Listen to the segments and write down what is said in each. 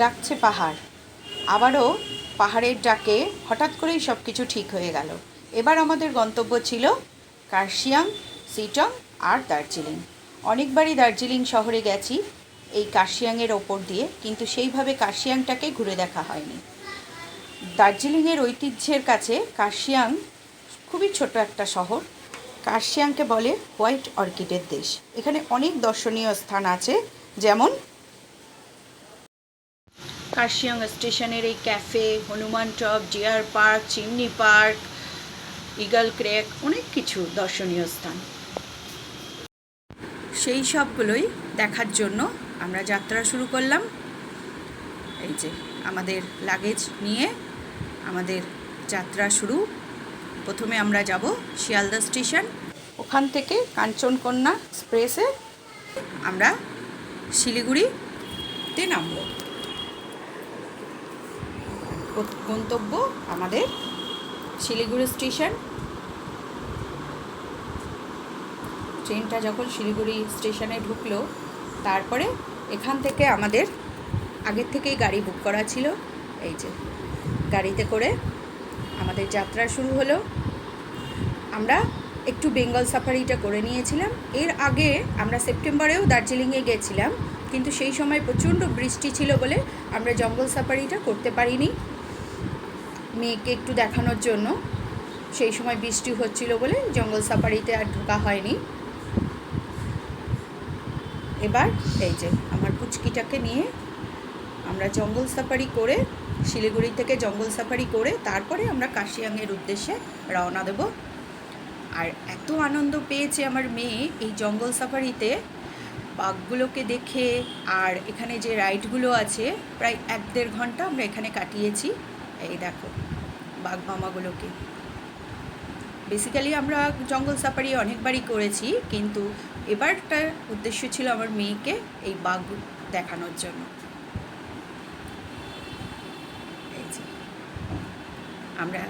ডাকছে পাহাড়। আবারও পাহাড়ের ডাকে হঠাৎ করেই সব কিছু ঠিক হয়ে গেল। এবার আমাদের গন্তব্য ছিল কার্শিয়াং, সিটং আর দার্জিলিং। অনেকবারই দার্জিলিং শহরে গেছি এই কার্শিয়াংয়ের ওপর দিয়ে, কিন্তু সেইভাবে কার্শিয়াংটাকে ঘুরে দেখা হয়নি। দার্জিলিংয়ের ঐতিহ্যের কাছে কার্শিয়াং খুবই ছোট একটা শহর। কার্শিয়াংকে বলে হোয়াইট অর্কিডের দেশ। এখানে অনেক দর্শনীয় স্থান আছে, যেমন কার্শিয়াং স্টেশনের এই cafe, Hanuman top, deer park, chimney park, eagle crag, অনেক কিছু দর্শনীয় স্থান। সেই সবগুলোই দেখার জন্য আমরা যাত্রা শুরু করলাম। এই যে আমাদের লাগেজ নিয়ে আমাদের যাত্রা শুরু। প্রথমে আমরা যাব শিয়ালদা স্টেশন। ওখান থেকে কাঞ্চনকন্যা এক্সপ্রেসে আমরা শিলিগুড়িতে নামবো। গন্তব্য আমাদের শিলিগুড়ি স্টেশন। ট্রেনটা যখন শিলিগুড়ি স্টেশনে ঢুকলো, তারপরে এখান থেকে আমাদের আগের থেকেই গাড়ি বুক করা ছিল। এই যে, গাড়িতে করে আমাদের যাত্রা শুরু হলো। আমরা একটু বেঙ্গল সাফারিটা করে নিয়েছিলাম। এর আগে আমরা সেপ্টেম্বরেও দার্জিলিংয়ে গেছিলাম, কিন্তু সেই সময় প্রচণ্ড বৃষ্টি ছিল বলে আমরা জঙ্গল সাফারিটা করতে পারিনি। মেয়েকে একটু দেখানোর জন্য। সেই সময় বৃষ্টি হচ্ছিল বলে জঙ্গল সাফারিতে আর ঢোকা হয়নি। এবার এই যে আমার পুচকিটাকে নিয়ে আমরা জঙ্গল সাফারি করে, শিলিগুড়ি থেকে জঙ্গল সাফারি করে, তারপরে আমরা কাশিয়াংয়ের উদ্দেশ্যে রওনা দেব। আর এত আনন্দ পেয়েছে আমার মেয়ে এই জঙ্গল সাফারিতে। বাঘগুলোকে দেখে আর এখানে যে রাইডগুলো আছে, প্রায় এক দেড় ঘণ্টা আমরা এখানে কাটিয়েছি। এই দেখো বাঘ মামাগুলোকে বেসিক্যালি আমরা জঙ্গল সাফারি অনেকবারই করেছি, কিন্তু এবারটার উদ্দেশ্য ছিল আমার মেয়েকে এই বাঘ দেখানোর জন্য। আমরা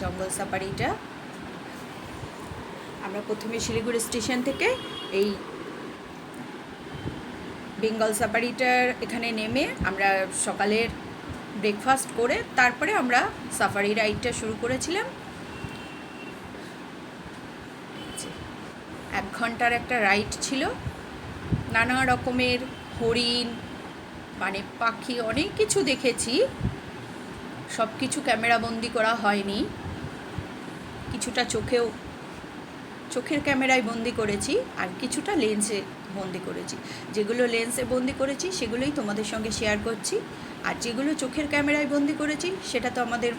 জঙ্গল সাফারিটা আমরা প্রথমে শিলিগুড়ি স্টেশন থেকে এই বেঙ্গল সাফারিটার এখানে নেমে আমরা সকালের ব্রেকফাস্ট করে তারপরে আমরা সাফারি রাইডটা শুরু করেছিলাম। এক ঘণ্টার একটা রাইড ছিল। নানা রকমের হরিণ মানে পাখি অনেক কিছু দেখেছি। সব কিছু ক্যামেরাবন্দি করা হয়নি। কিছুটা চোখেও চোখের ক্যামেরায় বন্দি করেছি আর কিছুটা লেন্সে বন্দি করেছি। যেগুলো লেন্সে বন্দি করেছি, সেগুলোই তোমাদের সঙ্গে শেয়ার করছি। আর যেগুলো চোখের ক্যামেরায় বন্দি করেছি, সেটা তো আমাদের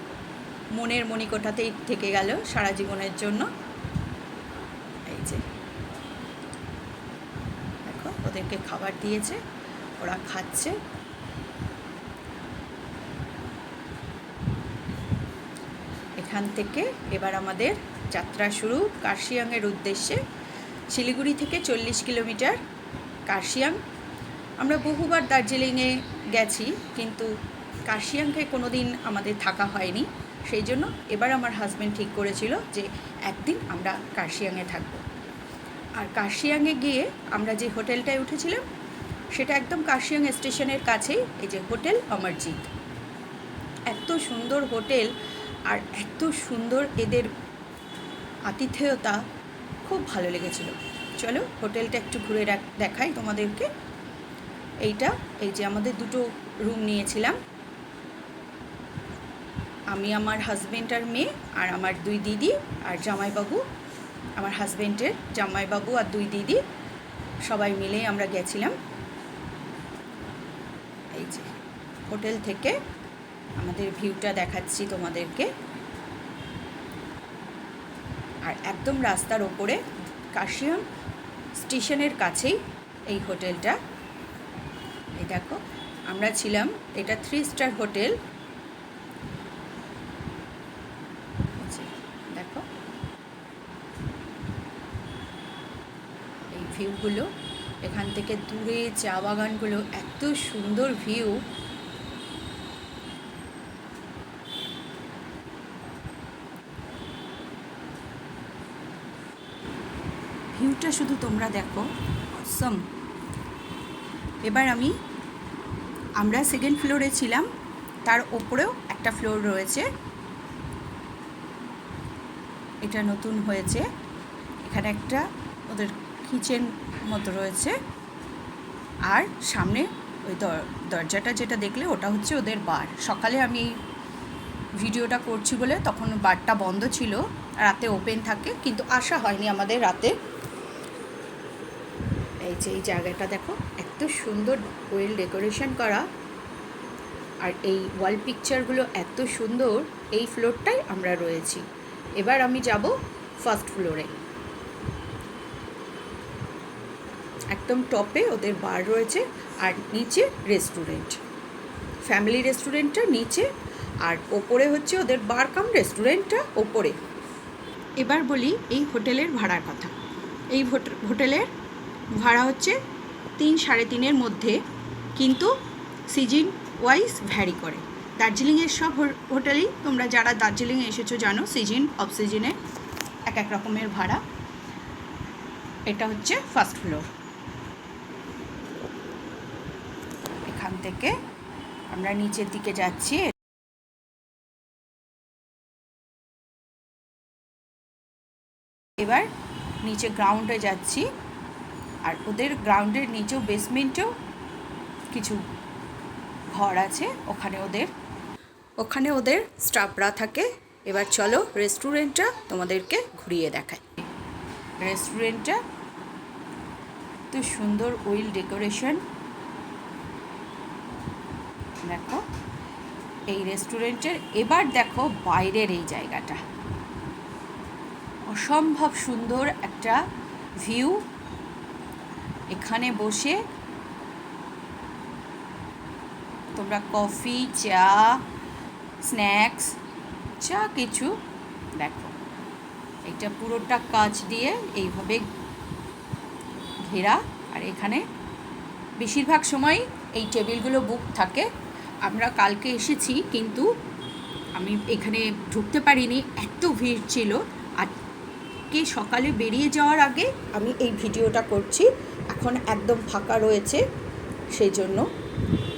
মনের মণিকোঠাতেই থেকে গেল সারা জীবনের জন্য। এই যে। দেখো, ওদেরকে খাবার দিয়েছে, ওরা খাচ্ছে। এখান থেকে এবার আমাদের যাত্রা শুরু কার্শিয়াংয়ের উদ্দেশ্যে। শিলিগুড়ি থেকে চল্লিশ কিলোমিটার কার্শিয়াং। আমরা বহুবার দার্জিলিংয়ে গেছি, কিন্তু কার্শিয়াংকে কোনো দিন আমাদের থাকা হয়নি। সেই জন্য এবার আমার হাজব্যান্ড ঠিক করেছিল যে একদিন আমরা কার্শিয়াংয়ে থাকব। আর কার্শিয়াংয়ে গিয়ে আমরা যে হোটেলটায় উঠেছিলাম, সেটা একদম কার্শিয়াং স্টেশনের কাছেই, এই যে হোটেল অমরজিৎ। এত সুন্দর হোটেল আর এত সুন্দর এদের আতিথেয়তা খুব ভালো লেগেছিল। চলো হোটেলটা একটু ঘুরে দেখাই তোমাদেরকে। এইটা, এই যে আমাদের দুটো রুম নিয়েছিলাম। আমি, আমার হাজবেন্ড আর মেয়ে, আর আমার দুই দিদি আর জামাইবাবু। আমার হাজবেন্ডের জামাইবাবু আর দুই দিদি। সবাই মিলে আমরা গেছিলাম। এই যে, হোটেল থেকে আমাদের ভিউটা দেখাচ্ছি তোমাদেরকে। আর একদম রাস্তার ওপরে কাশিয়াম স্টেশনের কাছেই এই হোটেলটা। এই দেখো, আমরা ছিলাম, এটা থ্রি স্টার হোটেল। দেখো। এই ভিউগুলো এখান থেকে দূরে চা বাগানগুলো, এত সুন্দর ভিউ ভিউটা শুধু তোমরা দেখো। সম এবার আমি, আমরা সেকেন্ড ফ্লোরে ছিলাম, তার ওপরেও একটা ফ্লোর রয়েছে। এটা নতুন হয়েছে। এখানে একটা ওদের কিচেন মতো রয়েছে। আর সামনে ওই দর- দরজাটা যেটা দেখলে ওটা হচ্ছে ওদের বার। সকালে আমি ভিডিওটা করছি বলে তখন বারটা বন্ধ ছিল। রাতে ওপেন থাকে, কিন্তু আসা হয়নি আমাদের রাতে। এই এই জায়গাটা দেখো, এত সুন্দর ওয়েল ডেকোরেশন করা। আর এই ওয়াল পিকচারগুলো এত সুন্দর, এই ফ্লোরটাই আমরা রয়েছি। এবার আমি যাব ফার্স্ট ফ্লোরে। একদম টপে ওদের বার রয়েছে, আর নিচে রেস্টুরেন্ট। ফ্যামিলি রেস্টুরেন্টটা নিচে, আর ওপরে হচ্ছে ওদের বার কাম রেস্টুরেন্টটা ওপরে। এবার বলি এই হোটেলের ভাড়ার কথা। এই হোট- হোটেলের ভাড়া হচ্ছে তিন সাড়ে তিনের মধ্যে, কিন্তু সিজন ওয়াইজ ভ্যারি করে। দার্জিলিংয়ের সব হোটেলেই তোমরা যারা দার্জিলিংয়ে এসেছ জানো, সিজন, অফ সিজনে এক এক রকমের ভাড়া। এটা হচ্ছে ফার্স্ট ফ্লোর। এখান থেকে আমরা নিচের দিকে যাচ্ছি। এবার নিচে গ্রাউন্ডে যাচ্ছি। আর ওদের গ্রাউন্ডের নিচেও বেসমেন্টেও কিছু ঘর আছে, ওখানে ওদের ওখানে ওদের স্টাফরা থাকে। এবার চলো রেস্টুরেন্টটা তোমাদেরকে ঘুরিয়ে দেখাই। রেস্টুরেন্টটা তো সুন্দর উইল ডেকোরেশন দেখো, এই রেস্টুরেন্টের এবার দেখো বাইরের এই জায়গাটা। অসম্ভব সুন্দর একটা ভিউ এখানে বসে তোমরা কফি, চা, স্ন্যাক্স, যা কিছু দেখো। এটা পুরোটা কাঁচ দিয়ে এইভাবে ঘেরা। আর এখানে বেশিরভাগ সময় এই টেবিলগুলো বুক থাকে। আমরা কালকে এসেছি, কিন্তু আমি এখানে ঢুকতে পারিনি, এত ভিড় ছিল। আজকে সকালে বেরিয়ে যাওয়ার আগে আমি এই ভিডিওটা করছি। এখন একদম ফাঁকা রয়েছে, সেই জন্য।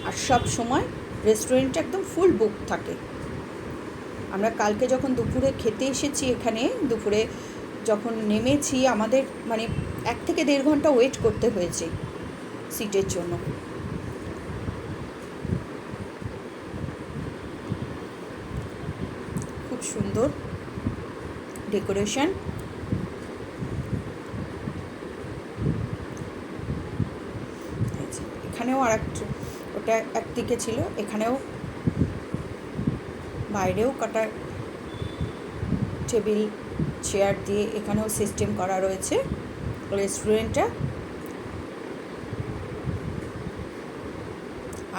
আর সব সময় রেস্টুরেন্টটা একদম ফুল বুক থাকে। আমরা কালকে যখন দুপুরে খেতে এসেছি এখানে, দুপুরে যখন নেমেছি, আমাদের মানে এক থেকে দেড় ঘণ্টা ওয়েট করতে হয়েছে সিটের জন্য। খুব সুন্দর ডেকোরেশন এখানেও আর একটা ওটা একদিকে ছিল, এখানেও বাইরেও কাটার টেবিল, চেয়ার দিয়ে এখানেও সিস্টেম করা রয়েছে, রেস্টুরেন্টটা।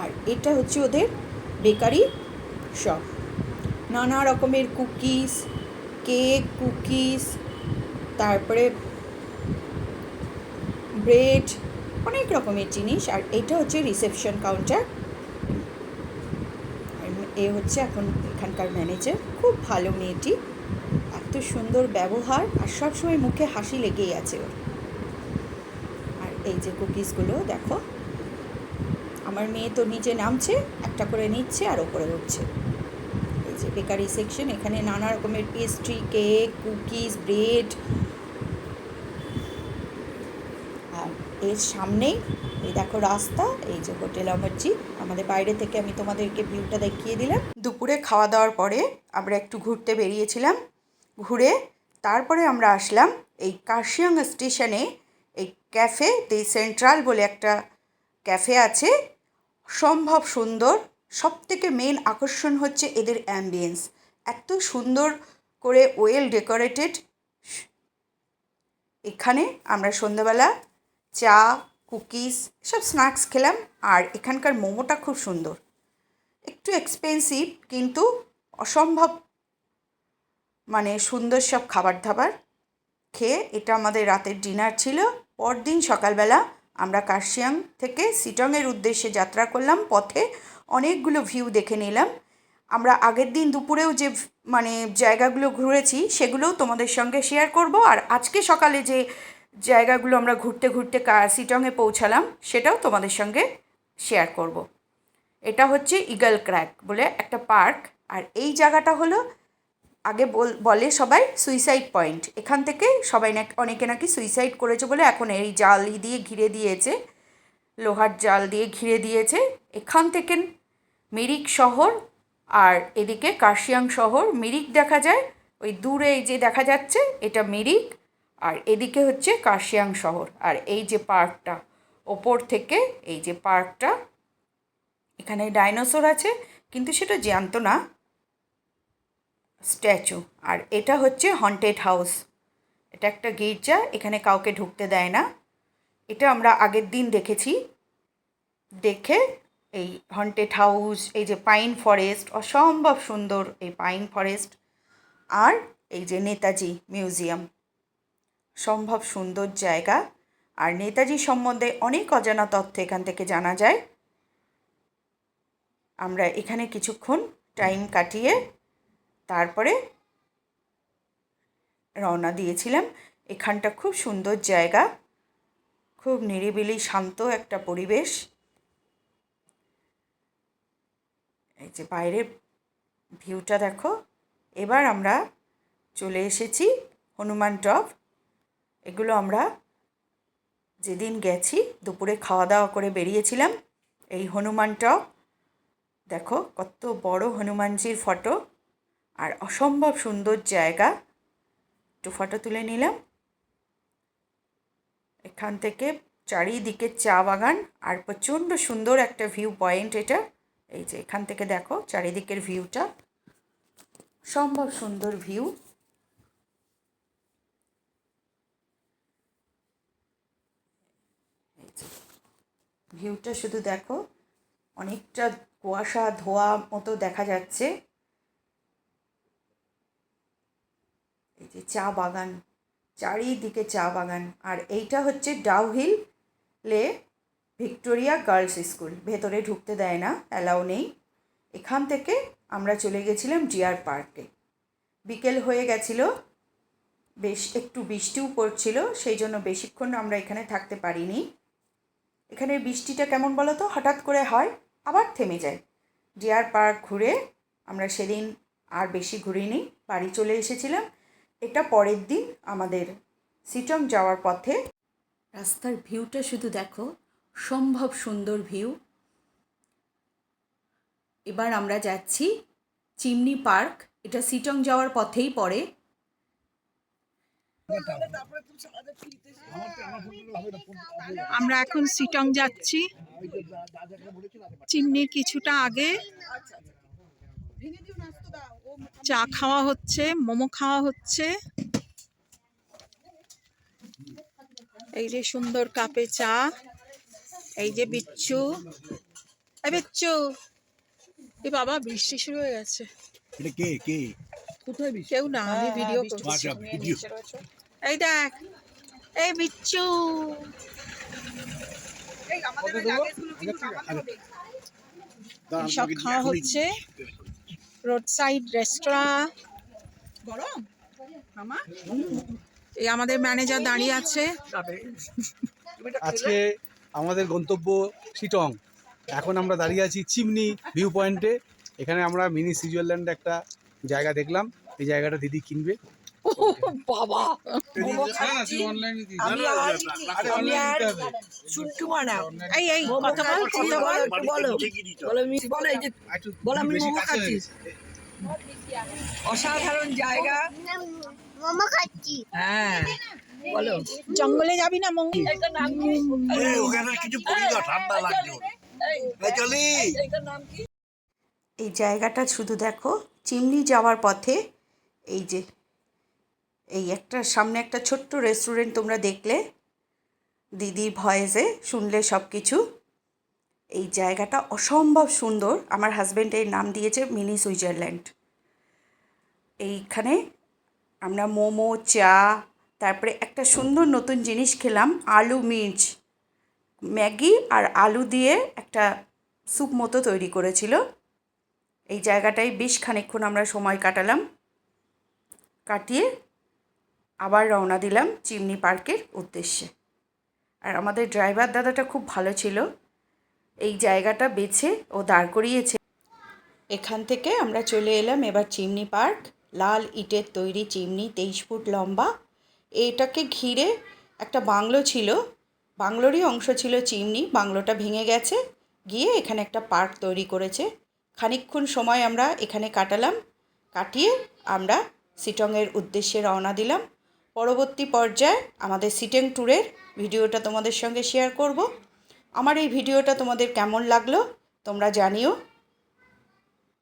আর এটা হচ্ছে ওদের বেকারি শপ। নানা রকমের কুকিজ, কেক কুকিজ, তারপরে ব্রেড অনেক রকমের জিনিস, আর এটা হচ্ছে রিসেপশন কাউন্টার এ হচ্ছে এখন এখানকার ম্যানেজার খুব ভালো মেয়েটি। এত সুন্দর ব্যবহার, আর সবসময় মুখে হাসি লেগেই আছে ওর। আর এই যে কুকিজগুলো দেখো। আমার মেয়ে তো নিচে নামছে, একটা করে নিচ্ছে আর ওপরে উঠছে। এই যে বেকারি সেকশন এখানে নানা রকমের পেস্ট্রি কেক কুকিজ ব্রেড আর এর সামনেই, এই দেখো রাস্তা, এই যে হোটেল অমরজি আমাদের বাইরে থেকে আমি তোমাদেরকে ভিউটা দেখিয়ে দিলাম। দুপুরে খাওয়া দাওয়ার পরে আমরা একটু ঘুরতে বেরিয়েছিলাম, ঘুরে তারপরে আমরা আসলাম এই কার্শিয়াং স্টেশনে, এই ক্যাফে দি সেন্ট্রাল বলে একটা ক্যাফে আছে। সম্ভব সুন্দর সব থেকে মেন আকর্ষণ হচ্ছে এদের অ্যাম্বিয়েন্স। এত সুন্দর করে ওয়েল ডেকোরেটেড এখানে আমরা সন্ধ্যাবেলা চা, কুকিজ সব স্ন্যাক্স খেলাম আর এখানকার মোমোটা খুব সুন্দর। একটু এক্সপেন্সিভ কিন্তু অসম্ভব। মানে সুন্দর সব খাবার দাবার খেয়ে এটা আমাদের রাতের ডিনার ছিল। পরদিন সকালবেলা আমরা কার্শিয়াং থেকে সিটংয়ের উদ্দেশ্যে যাত্রা করলাম। পথে অনেকগুলো ভিউ দেখে নিলাম। আমরা আগের দিন দুপুরেও যে মানে জায়গাগুলো ঘুরেছি সেগুলোও তোমাদের সঙ্গে শেয়ার করব। আর আজকে সকালে যে জায়গাগুলো আমরা ঘুরতে ঘুরতে সিটংয়ে পৌঁছালাম, সেটাও তোমাদের সঙ্গে শেয়ার করব। এটা হচ্ছে ইগল ক্র্যাক বলে একটা পার্ক আর এই জায়গাটা হলো, আগে বল- সবাই সুইসাইড পয়েন্ট এখান থেকে সবাই নাকি, অনেকে নাকি সুইসাইড করেছে বলে এখন এই জাল দিয়ে ঘিরে দিয়েছে, লোহার জাল দিয়ে ঘিরে দিয়েছে, এখান থেকে মিরিক শহর আর এদিকে কার্শিয়াং শহর, মিরিক দেখা যায়, ওই দূরে যে দেখা যাচ্ছে, এটা মিরিক আর এদিকে হচ্ছে কার্শিয়াং শহর। আর এই যে পার্কটা, ওপর থেকে এই যে পার্কটা, এখানে ডাইনোসর আছে, কিন্তু সেটা জ্যান্ত না, স্ট্যাচু। আর এটা হচ্ছে হন্টেড হাউস এটা একটা গির্জা, এখানে কাউকে ঢুকতে দেয় না। এটা আমরা আগের দিন দেখেছি। দেখে এই হন্টেড হাউস এই যে পাইন ফরেস্ট অসম্ভব সুন্দর এই পাইন ফরেস্ট আর এই যে নেতাজি মিউজিয়াম সম্ভব সুন্দর জায়গা। আর নেতাজি সম্বন্ধে অনেক অজানা তথ্য এখান থেকে জানা যায়। আমরা এখানে কিছুক্ষণ টাইম কাটিয়ে তারপরে রওনা দিয়েছিলাম। এখানটা খুব সুন্দর জায়গা। খুব নিরিবিলি, শান্ত একটা পরিবেশ। এই যে বাইরের ভিউটা দেখো। এবার আমরা চলে এসেছি হনুমান টপ। এগুলো আমরা যেদিন গেছি, দুপুরে খাওয়া দাওয়া করে বেরিয়েছিলাম, এই হনুমানটাও দেখো, কত বড় হনুমানজির ফটো। আর অসম্ভব সুন্দর জায়গা। একটু ফটো তুলে নিলাম। এখান থেকে চারিদিকে চা বাগান আর প্রচণ্ড সুন্দর একটা ভিউ পয়েন্ট এটা। এই যে এখান থেকে দেখো, চারিদিকের ভিউটা। সম্ভব সুন্দর ভিউ এই যে ভিউটা শুধু দেখো, অনেকটা কুয়াশা, ধোয়া মতো দেখা যাচ্ছে। এই যে চা বাগান, চারিদিকে চা বাগান। আর এইটা হচ্ছে ডাউহিল লে ভিক্টোরিয়া গার্লস স্কুল। ভেতরে ঢুকতে দেয় না, অ্যালাউ নেই। এখান থেকে আমরা চলে গেছিলাম ডিয়ার পার্কে। বিকেল হয়ে গেছিল, বেশ একটু বৃষ্টিও পড়ছিল, সেই জন্য বেশিক্ষণ আমরা এখানে থাকতে পারিনি। এখানের বৃষ্টিটা কেমন বলো তো হঠাৎ করে হয়, আবার থেমে যায়। ডিয়ার পার্ক ঘুরে আমরা সেদিন আর বেশি ঘুরিনি, বাড়ি চলে এসেছিলাম। এটা পরের দিন আমাদের সিটং যাওয়ার পথে। রাস্তার ভিউটা শুধু দেখো, সম্ভব সুন্দর ভিউ। এবার আমরা যাচ্ছি চিমনি পার্ক। এটা সিটং যাওয়ার পথেই পড়ে। আমরা এখন সিটং যাচ্ছি। চিমনির কিছুটা আগে চা খাওয়া হচ্ছে, মোমো খাওয়া হচ্ছে। এই যে সুন্দর কাপে চা, এই যে বিচ্ছু। বিচ্ছু। এ বাবা, বৃষ্টি শুরু হয়ে গেছে। কেউ না আমি ভিডিও করছি। আচ্ছা এই দেখ এই বিচ্ছু। সব খাওয়া হচ্ছে। রোড সাইড রেস্টুরাঁ গরম এই আমাদের ম্যানেজার দাঁড়িয়ে আছে। আজকে আমাদের গন্তব্য শিটং। এখন আমরা দাঁড়িয়ে আছি চিমনি ভিউ পয়েন্টে এখানে আমরা মিনি সুইজারল্যান্ড একটা জায়গা দেখলাম এই জায়গাটা দিদি কিনবে। বাবা। সুট্টু বানাও এই এই কথা বল কথা বল বলো। বলো মিস বলো এই যে বলো আমি মোমো খাচ্ছি অসাধারণ জায়গা। মোমো খাচ্ছি। হ্যাঁ বলো। জঙ্গলে যাবি না মঙ্গল? ওখানে কিছু ঠান্ডা লাগছে। এই চলি। এইটার নাম কি? এই জায়গাটা শুধু দেখো চিমনি যাওয়ার পথে এই যে, এই একটা, সামনে একটা ছোট্ট রেস্টুরেন্ট তোমরা দেখলে। দিদির ভয়েসে শুনলে সব কিছু এই জায়গাটা অসম্ভব সুন্দর। আমার হাজব্যান্ড এর নাম দিয়েছে মিনি সুইজারল্যান্ড। এইখানে আমরা মোমো, চা, তারপরে একটা সুন্দর নতুন জিনিস খেলাম, আলু মির্চ। ম্যাগি আর আলু দিয়ে একটা স্যুপ মতো তৈরি করেছিল। এই জায়গাটায় বেশ খানিকক্ষণ আমরা সময় কাটালাম। কাটিয়ে আবার রওনা দিলাম চিমনি পার্কের উদ্দেশ্যে। আর আমাদের ড্রাইভার দাদাটা খুব ভালো ছিল। এই জায়গাটা বেছে ও দাঁড় করিয়েছে। এখান থেকে আমরা চলে এলাম এবার চিমনি পার্ক। লাল ইটের তৈরি চিমনি, তেইশ ফুট লম্বা। এটাকে ঘিরে একটা বাংলো ছিল। বাংলোরই অংশ ছিল চিমনি। বাংলোটা ভেঙে গেছে। গিয়ে এখানে একটা পার্ক তৈরি করেছে। খানিকক্ষণ সময় আমরা এখানে কাটালাম, কাটিয়ে আমরা সিটংয়ের উদ্দেশ্যে রওনা দিলাম। পরবর্তী পর্যায়ে আমাদের সিটেং ট্যুরের ভিডিওটা তোমাদের সঙ্গে শেয়ার করব। আমার এই ভিডিওটা তোমাদের কেমন লাগল তোমরা জানিও।